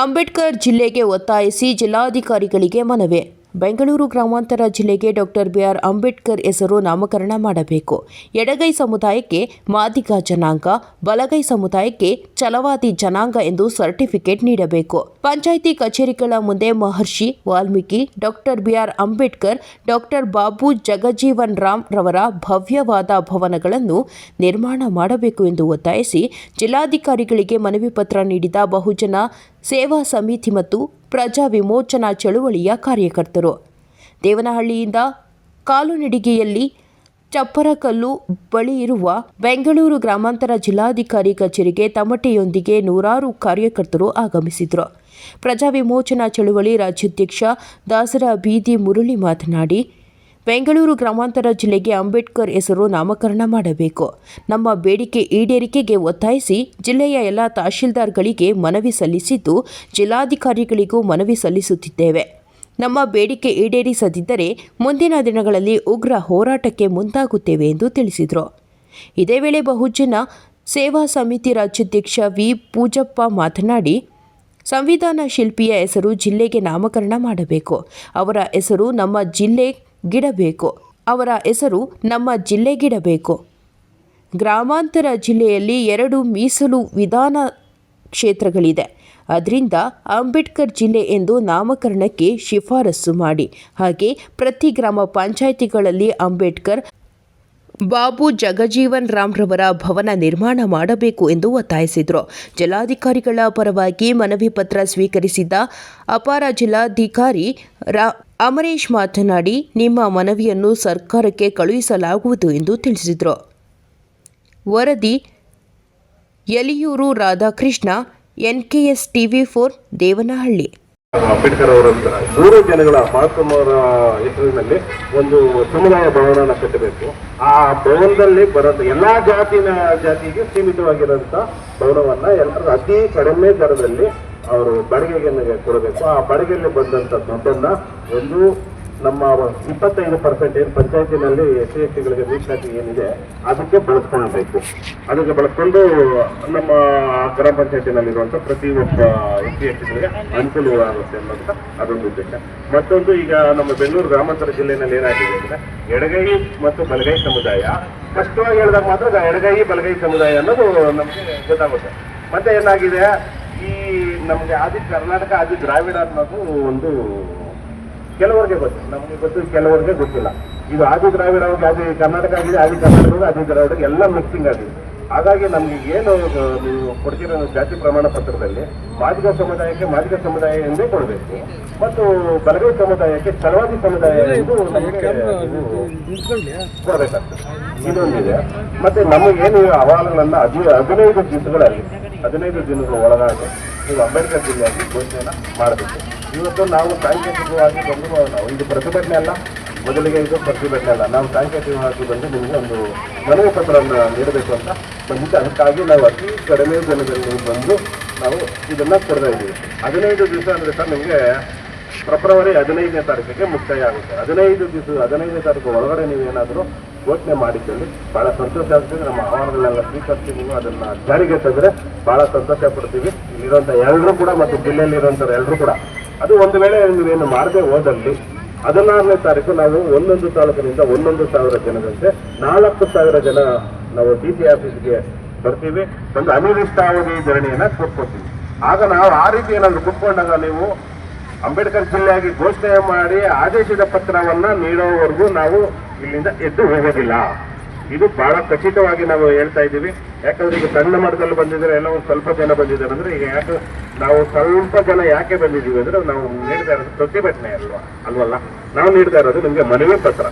ಅಂಬೇಡ್ಕರ್ ಜಿಲ್ಲೆಗೆ ಒತ್ತಾಯಿಸಿ ಜಿಲ್ಲಾಧಿಕಾರಿಗಳಿಗೆ ಮನವಿ. ಬೆಂಗಳೂರು ಗ್ರಾಮಾಂತರ ಜಿಲ್ಲೆಗೆ ಡಾಕ್ಟರ್ ಬಿಆರ್ ಅಂಬೇಡ್ಕರ್ ಹೆಸರು ನಾಮಕರಣ ಮಾಡಬೇಕು. ಎಡಗೈ ಸಮುದಾಯಕ್ಕೆ ಮಾದಿಗ ಜನಾಂಗ, ಬಲಗೈ ಸಮುದಾಯಕ್ಕೆ ಛಲವಾದಿ ಜನಾಂಗ ಎಂದು ಸರ್ಟಿಫಿಕೇಟ್ ನೀಡಬೇಕು. ಪಂಚಾಯಿತಿ ಕಚೇರಿಗಳ ಮುಂದೆ Maharshi Valmiki, doctor BR Ambedkar, doctor Babu Jagjivan Ram ರವರ ಭವ್ಯವಾದ ಭವನಗಳನ್ನು ನಿರ್ಮಾಣ ಮಾಡಬೇಕು ಎಂದು ಒತ್ತಾಯಿಸಿ ಜಿಲ್ಲಾಧಿಕಾರಿಗಳಿಗೆ ಮನವಿ ಪತ್ರ ನೀಡಿದ ಬಹುಜನ ಸೇವಾ ಸಮಿತಿ ಮತ್ತು ಪ್ರಜಾ ವಿಮೋಚನಾ ಚಳುವಳಿಯ ಕಾರ್ಯಕರ್ತರು. ದೇವನಹಳ್ಳಿಯಿಂದ ಕಾಲುನಡಿಗೆಯಲ್ಲಿ ಚಪ್ಪರಕಲ್ಲು ಬಳಿ ಇರುವ ಬೆಂಗಳೂರು ಗ್ರಾಮಾಂತರ ಜಿಲ್ಲಾಧಿಕಾರಿ ಕಚೇರಿಗೆ ತಮಟೆಯೊಂದಿಗೆ ನೂರಾರು ಕಾರ್ಯಕರ್ತರು ಆಗಮಿಸಿದರು ಪ್ರಜಾ ವಿಮೋಚನಾ ಚಳುವಳಿ ರಾಜ್ಯಾಧ್ಯಕ್ಷ ದಾಸರ ಬೀದಿ ಮುರಳಿ ಮಾತನಾಡಿ ಬೆಂಗಳೂರು ಗ್ರಾಮಾಂತರ ಜಿಲ್ಲೆಗೆ ಅಂಬೇಡ್ಕರ್ ಹೆಸರು ನಾಮಕರಣ ಮಾಡಬೇಕು. ನಮ್ಮ ಬೇಡಿಕೆ ಈಡೇರಿಕೆಗೆ ಒತ್ತಾಯಿಸಿ ಜಿಲ್ಲೆಯ ಎಲ್ಲ ತಹಶೀಲ್ದಾರ್ಗಳಿಗೆ ಮನವಿ ಸಲ್ಲಿಸಿದ್ದು ಜಿಲ್ಲಾಧಿಕಾರಿಗಳಿಗೂ ಮನವಿ ಸಲ್ಲಿಸುತ್ತಿದ್ದೇವೆ. ನಮ್ಮ ಬೇಡಿಕೆ ಈಡೇರಿಸದಿದ್ದರೆ ಮುಂದಿನ ದಿನಗಳಲ್ಲಿ ಉಗ್ರ ಹೋರಾಟಕ್ಕೆ ಮುಂದಾಗುತ್ತೇವೆ ಎಂದು ತಿಳಿಸಿದರು. ಇದೇ ವೇಳೆ ಬಹುಜನ ಸೇವಾ ಸಮಿತಿ ರಾಜ್ಯಾಧ್ಯಕ್ಷ ವಿ. ಪೂಜಪ್ಪ ಮಾತನಾಡಿ, ಸಂವಿಧಾನ ಶಿಲ್ಪಿಯ ಹೆಸರು ಜಿಲ್ಲೆಗೆ ನಾಮಕರಣ ಮಾಡಬೇಕು. ಅವರ ಹೆಸರು ನಮ್ಮ ಜಿಲ್ಲೆಗಿಡಬೇಕು ಅವರ ಹೆಸರು ನಮ್ಮ ಜಿಲ್ಲೆಗಿಡಬೇಕು ಗ್ರಾಮಾಂತರ ಜಿಲ್ಲೆಯಲ್ಲಿ ಎರಡು ಮೀಸಲು ವಿಧಾನ ಕ್ಷೇತ್ರಗಳಿದೆ. ಅದರಿಂದ ಅಂಬೇಡ್ಕರ್ ಜಿಲ್ಲೆ ಎಂದು ನಾಮಕರಣಕ್ಕೆ ಶಿಫಾರಸು ಮಾಡಿ. ಹಾಗೆ ಪ್ರತಿ ಗ್ರಾಮ ಪಂಚಾಯಿತಿಗಳಲ್ಲಿ ಅಂಬೇಡ್ಕರ್ ಬಾಬು ಜಗಜೀವನ್ ರಾಮ್ರವರ ಭವನ ನಿರ್ಮಾಣ ಮಾಡಬೇಕು ಎಂದು ಒತ್ತಾಯಿಸಿದರು. ಜಿಲ್ಲಾಧಿಕಾರಿಗಳ ಪರವಾಗಿ ಮನವಿ ಪತ್ರ ಸ್ವೀಕರಿಸಿದ್ದ ಅಪಾರ ಜಿಲ್ಲಾಧಿಕಾರಿ ರಾ ಅಮರೇಶ್ ಮಾತನಾಡಿ, ನಿಮ್ಮ ಮನವಿಯನ್ನು ಸರ್ಕಾರಕ್ಕೆ ಕಳುಹಿಸಲಾಗುವುದು ಎಂದು ತಿಳಿಸಿದರು. ವರದಿ Yaliyur Radhakrishna, NKS TV four, Devanahalli. Ambedkar ಅವರಂತ ಮೂರು ಜನಗಳ ಮಹಾತ್ಮ ಅವರ ಹೆಸರಿನಲ್ಲಿ ಒಂದು ಸಮುದಾಯ ಭವನ ಕಟ್ಟಬೇಕು. ಆ ಭವನದಲ್ಲಿ ಬರೋದು ಎಲ್ಲಾ ಜಾತಿನ ಜಾತಿಗೆ ಸೀಮಿತವಾಗಿರೋಂಥ ಭವನವನ್ನ ಎಲ್ಲರೂ ಅತಿ ಕಡಿಮೆ ದರದಲ್ಲಿ ಅವರು ಬಾಡಿಗೆಗೆ ಕೊಡಬೇಕು. ಆ ಬಾಡಿಗೆಯಲ್ಲಿ ಬಂದಂತ ದುಡ್ಡನ್ನ ಒಂದು ನಮ್ಮ ಇಪ್ಪತ್ತೈದು ಪರ್ಸೆಂಟ್ ಏನು ಪಂಚಾಯತಿನಲ್ಲಿ ಎಸ್ ಸಿ ಎಸ್ ಸಿಗಳಿಗೆ ಮೀಸಲಾತಿ ಏನಿದೆ, ಅದಕ್ಕೆ ಬಳಸ್ಕೊಳ್ಬೇಕು. ಅದಕ್ಕೆ ಬಳಸ್ಕೊಂಡು ನಮ್ಮ ಗ್ರಾಮ ಪಂಚಾಯತಿನಲ್ಲಿರುವಂಥ ಪ್ರತಿ ಒಬ್ಬ ಎಸ್ ಸಿ ಎಸ್ ಸಿಗಳಿಗೆ ಅನುಕೂಲವಾಗುತ್ತೆ ಅನ್ನೋದು ಅದೊಂದು ಉದ್ದೇಶ. ಮತ್ತೊಂದು ಈಗ ನಮ್ಮ ಬೆಂಗಳೂರು ಗ್ರಾಮಾಂತರ ಜಿಲ್ಲೆಯಲ್ಲಿ ಏನಾಗಿದೆ ಅಂದರೆ ಎಡಗೈ ಮತ್ತು ಬಲಗೈ ಸಮುದಾಯ, ಸ್ಪಷ್ಟವಾಗಿ ಹೇಳಿದಾಗ ಮಾತ್ರ ಎಡಗೈ, ಬಲಗೈ ಸಮುದಾಯ ಅನ್ನೋದು ನಮಗೆ ಗೊತ್ತಾಗುತ್ತೆ. ಮತ್ತೆ ಏನಾಗಿದೆ, ಈ ನಮಗೆ ಆದಿ ಕರ್ನಾಟಕ ಆದಿ ದ್ರಾವಿಡ ಅನ್ನೋದು ಒಂದು ಕೆಲವರಿಗೆ ಗೊತ್ತು ನಮಗೆ ಗೊತ್ತು ಕೆಲವರಿಗೆ ಗೊತ್ತಿಲ್ಲ. ಇದು ಆದಿ ದ್ರಾವಿಡ ಆದಿ ಕರ್ನಾಟಕ ಆಗಿದೆ ಆದಿ ಕರ್ನಾಟಕ ಆದಿ ದ್ರಾವಿಡ ಎಲ್ಲ ಮಿಕ್ಸಿಂಗ್ ಆಗಿದೆ. ಹಾಗಾಗಿ ನಮ್ಗೆ ಏನು ನೀವು ಕೊಡ್ತಿರೋ ಜಾತಿ ಪ್ರಮಾಣ ಪತ್ರದಲ್ಲಿ ಮಾದಿಗ ಸಮುದಾಯಕ್ಕೆ ಮಾದಿಗ ಸಮುದಾಯ ಎಂದೇ ಕೊಡಬೇಕು. ಮತ್ತು ಬಲಗೈ ಸಮುದಾಯಕ್ಕೆ ಚಲವಾದಿ ಸಮುದಾಯ ಎಂದು ನಮಗೆ ಕೊಡಬೇಕಾಗ್ತದೆ. ಇದೊಂದಿದೆ ಮತ್ತೆ ನಮಗೇನು ಅವಾಗಗಳನ್ನ ಹದಿ ಹದಿನೈದು ದಿವಸಗಳಲ್ಲಿ ಹದಿನೈದು ದಿನಗಳ ಒಳಗಾಗಿ ನೀವು ಅಂಬೇಡ್ಕರ್ ಜಿಲ್ಲೆಯಾಗಿ ಘೋಷಣೆಯನ್ನು ಮಾಡಬೇಕು. ಇವತ್ತು ನಾವು ಸಾಂಕೇತಿಕವಾಗಿ ಬಂದು ಇದು ಪ್ರತಿಭಟನೆ ಅಲ್ಲ, ಮೊದಲಿಗೆ ಇದು ಪ್ರತಿಭಟನೆ ಅಲ್ಲ. ನಾವು ಸಾಂಕೇತಿಕವಾಗಿ ಬಂದು ನಿಮಗೆ ಒಂದು ಮನವಿ ಪತ್ರವನ್ನು ನೀಡಬೇಕು ಅಂತ ಬಂದಿದ್ದು. ಅದಕ್ಕಾಗಿ ನಾವು ಅತಿ ಕಡಿಮೆ ಜನದಲ್ಲಿ ಬಂದು ನಾವು ಇದನ್ನ ಕೊಡ್ತಾ ಇದ್ದೀವಿ. ಹದಿನೈದು ದಿವಸ ಅಂದರೆ ಸರ್ ನಿಮಗೆ ಫೆಬ್ರವರಿ ಹದಿನೈದನೇ ತಾರೀಕಿಗೆ ಮುಕ್ತಾಯ ಆಗುತ್ತೆ. ಹದಿನೈದು ದಿವಸ, ಹದಿನೈದನೇ ತಾರೀಕು ಒಳಗಡೆ ನೀವೇನಾದರೂ ಘೋಷಣೆ ಮಾಡಿದ್ದಲ್ಲಿ ಭಾಳ ಸಂತೋಷ ಆಗ್ತದೆ. ನಮ್ಮ ಆಹ್ವಾನಗಳನ್ನೆಲ್ಲ ಸ್ವೀಕರಿಸಿ ನೀವು ಅದನ್ನ ಜಾರಿಗೆ ತಂದರೆ ಭಾಳ ಸಂತೋಷ ಪಡ್ತೀವಿ. ಇಲ್ಲಿರುವಂಥ ಎಲ್ಲರೂ ಕೂಡ ಮತ್ತು ಜಿಲ್ಲೆಯಲ್ಲಿರುವಂಥವ್ರು ಎಲ್ಲರೂ ಕೂಡ ಅದು ಒಂದು ವೇಳೆ ನೀವೇನು ಮಾಡದೆ ಹೋದಲ್ಲಿ ಹದಿನಾರನೇ ತಾರೀಕು ನಾವು ಒಂದೊಂದು ತಾಲೂಕಿನಿಂದ ಒಂದೊಂದು ಸಾವಿರ ಜನದಂತೆ ನಾಲ್ಕು ಸಾವಿರ ಜನ ನಾವು ಡಿ ಸಿ ಆಫೀಸ್ಗೆ ಬರ್ತೀವಿ. ಒಂದು ಅನಿರ್ದಿಷ್ಟಾವಧಿ ಧರಣಿಯನ್ನ ಕೊಟ್ಕೊತೀವಿ ಆಗ ನಾವು ಆ ರೀತಿ ಏನಾದ್ರು ಕೂತ್ಕೊಂಡಾಗ ನೀವು ಅಂಬೇಡ್ಕರ್ ಜಿಲ್ಲೆಯಾಗಿ ಘೋಷಣೆ ಮಾಡಿ ಆದೇಶದ ಪತ್ರವನ್ನ ನೀಡೋವರೆಗೂ ನಾವು ಇಲ್ಲಿಂದ ಎದ್ದು ಹೋಗೋದಿಲ್ಲ. ಇದು ಬಹಳ ಖಚಿತವಾಗಿ ನಾವು ಹೇಳ್ತಾ ಇದ್ದೀವಿ. ಯಾಕಂದ್ರೆ ಈಗ ಸಣ್ಣ ಮಟ್ಟದಲ್ಲಿ ಬಂದಿದ್ರೆ ಎಲ್ಲ ಒಂದು ಸ್ವಲ್ಪ ಜನ ಬಂದಿದ್ದಾರೆ ಅಂದ್ರೆ ಈಗ ಯಾಕೆ ನಾವು ಸ್ವಲ್ಪ ಜನ ಯಾಕೆ ಬಂದಿದ್ದೀವಿ ಅಂದ್ರೆ ನಾವು ನೀಡ್ತಾ ಇರೋದು ಪ್ರತಿಭಟನೆ ಅಲ್ವಾ? ಅಲ್ವಲ್ಲ? ನಾವು ನೀಡ್ತಾ ಇರೋದು ನಿಮಗೆ ಮನವಿ ಪತ್ರ.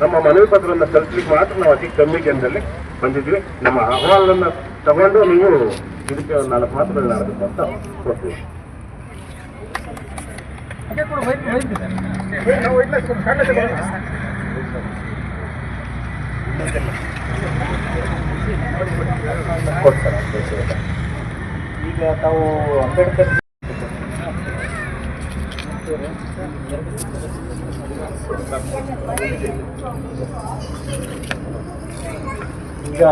ನಮ್ಮ ಮನವಿ ಪತ್ರವನ್ನು ಸಲ್ಲಿಸಲಿಕ್ಕೆ ಮಾತ್ರ ನಾವು ಅತಿ ಕಮ್ಮಿ ಜನದಲ್ಲಿ ಬಂದಿದ್ವಿ ನಮ್ಮ ಅಹವಾಲನ್ನ ತಗೊಂಡು ನೀವು ಇದಕ್ಕೆ ನಾಲ್ಕು ಮಾತುಗಳನ್ನ ಆಡಬೇಕು ಅಂತ ಕೊಡ್ತೀವಿ. ಈಗ ತಾವು ಅಂಬೇಡ್ಕರ್ ಈಗ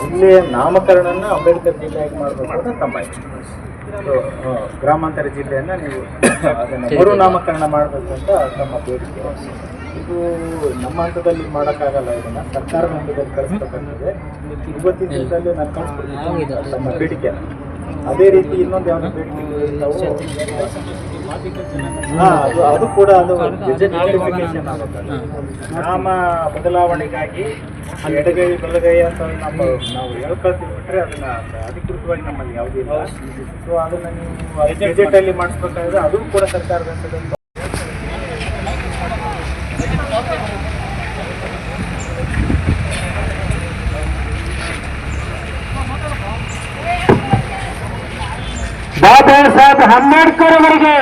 ಜಿಲ್ಲೆಯ ನಾಮಕರಣನ ಅಂಬೇಡ್ಕರ್ ಜಿಲ್ಲೆಯಾಗಿ ಮಾಡಬೇಕು ಅಂತ ತಮ್ಮ ಗ್ರಾಮಾಂತರ ಜಿಲ್ಲೆಯನ್ನ ನೀವು ಮರು ನಾಮಕರಣ ಮಾಡಬೇಕು ಅಂತ ನಮ್ಮ ಬೇಡಿಕೆ. ಇದು ನಮ್ಮ ಹಂತದಲ್ಲಿ ಮಾಡೋಕ್ಕಾಗಲ್ಲ ಇದನ್ನ. ಸರ್ಕಾರ ಹಂತದಲ್ಲಿ ಕಳಿಸ್ಬೇಕಾಗ್ತದೆ. ಇವತ್ತಿನ ದಿನದಲ್ಲಿ ನಾನು ಕಳಿಸ್ಕೊಡ್ತೀನಿ ನಮ್ಮ ಬೇಡಿಕೆ. ಅದೇ ರೀತಿ ಇನ್ನೊಂದು ಯಾವ್ದು ಬೇಡಿಕೆ ಹಾ ಅದು ಅದು ಕೂಡ ಅದು ಗೆಜೆಟ್ ನೋಟಿಫಿಕೇಶನ್ ಆಗುತ್ತೆ. ನಾಮ ಬದಲಾವಣೆಗಾಗಿ ಎಡಗೈ ಬಲಗೈ ಅಂತ ನಮ್ಮ ನಾವು ಹೇಳ್ಕೊಳ್ತೀವಿ ಬಿಟ್ರೆ ಅದನ್ನ ಅಧಿಕೃತವಾಗಿ ನಮ್ಮಲ್ಲಿ ಯಾವುದೇ ಇಲ್ಲ. ಸೊ ಅದನ್ನ ನೀವು ಗೆಜೆಟ್ ಅಲ್ಲಿ ಮಾಡಿಸ್ಬೇಕಾದ್ರೆ ಅದು ಕೂಡ ಸರ್ಕಾರದ ಬಾಬಾ ಸಾಹೇಬ್ ಅಂಬೇಡ್ಕರ್ ಅವರಿಗೆ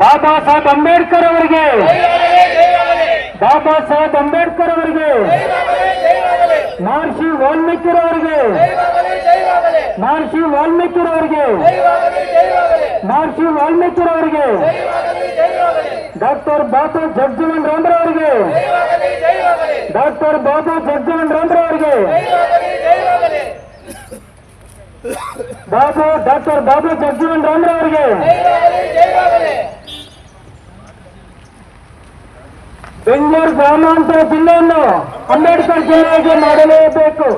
ಬಾಬಾ ಸಾಹೇಬ್ ಅಂಬೇಡ್ಕರ್ ಅವರಿಗೆ ಬಾಬಾ ಸಾಹೇಬ್ ಅಂಬೇಡ್ಕರ್ ಅವರಿಗೆ ಮಹರ್ಷಿ ವಾಲ್ಮೀಕಿರ್ ಅವರಿಗೆ ಮಹರ್ಷಿ ವಾಲ್ಮೀಕಿರ್ ಅವರಿಗೆ ಮಹರ್ಷಿ ವಾಲ್ಮೀಕಿರ್ ಅವರಿಗೆ ಡಾಕ್ಟರ್ ಬಾಬು ಜಗಜೀವನ್ ರಾಮ್ರವರಿಗೆ ಡಾಕ್ಟರ್ ಬಾಬು ಜಗಜೀವನ್ ರಾಮ್ರವರಿಗೆ ಬಾಬು ಡಾಕ್ಟರ್ ಬಾಬು ಜಗಜೀವನ್ ರಾಮ್ರವರಿಗೆ ಬೆಂಗಳೂರು ಗ್ರಾಮಾಂತರ ಜಿಲ್ಲೆಯನ್ನು ಅಂಬೇಡ್ಕರ್ ಜಿಲ್ಲೆಯಾಗಿ ಮಾಡಲೇಬೇಕು.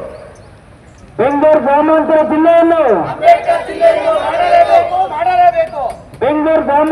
ಬೆಂಗಳೂರು ಗ್ರಾಮಾಂತರ ಜಿಲ್ಲೆಯನ್ನು ಬೆಂಗಳೂರು ಗ್ರಾಮ